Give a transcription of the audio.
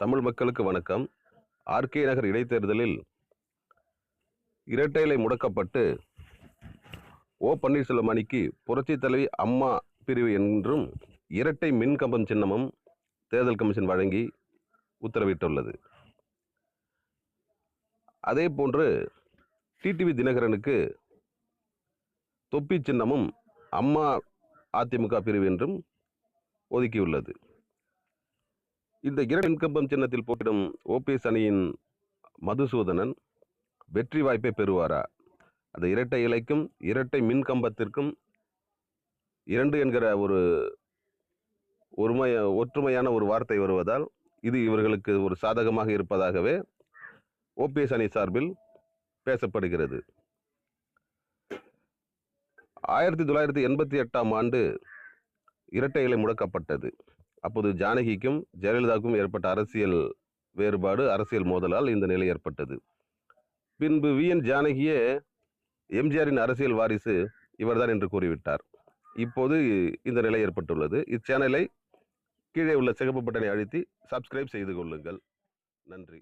தமிழ் மக்களுக்கு வணக்கம். ஆர்கே நகர் இடைத்தேர்தலில் இரட்டை முடக்கப்பட்டு ஓ பன்னீர்செல்வம் அணிக்கு புரட்சி தலைவி அம்மா பிரிவு என்றும் இரட்டை மின்கம்பம் சின்னமும் தேர்தல் கமிஷன் வழங்கி உத்தரவிட்டுள்ளது. அதே போன்று டிடிவி தினகரனுக்கு தொப்பி சின்னமும் அம்மா அதிமுக பிரிவு என்றும் ஒதுக்கியுள்ளது. இந்த இரண்டு மின்கம்பம் சின்னத்தில் போட்டிடும் ஓபிஎஸ் அணியின் மதுசூதனன் வெற்றி வாய்ப்பை பெறுவாரா? அந்த இரட்டை இலைக்கும் இரட்டை மின்கம்பத்திற்கும் இரண்டு என்கிற ஒரு ஒருமைய ஒற்றுமையான ஒரு வார்த்தை வருவதால் இது இவர்களுக்கு ஒரு சாதகமாக இருப்பதாகவே ஓபிஎஸ் அணி சார்பில் பேசப்படுகிறது. ஆயிரத்தி தொள்ளாயிரத்தி எண்பத்தி எட்டாம் ஆண்டு இரட்டை இலை முடக்கப்பட்டது. அப்போது ஜானகிக்கும் ஜெயலலிதாவுக்கும் ஏற்பட்ட அரசியல் வேறுபாடு அரசியல் மோதலால் இந்த நிலை ஏற்பட்டது. பின்பு வி. என். ஜானகியே எம்ஜிஆரின் அரசியல் வாரிசு இவர்தான் என்று கூறிவிட்டார். இப்போது இந்த நிலை ஏற்பட்டுள்ளது. இச்சேனலை கீழே உள்ள சிகப்பு பட்டனை அழுத்தி சப்ஸ்கிரைப் செய்து கொள்ளுங்கள். நன்றி.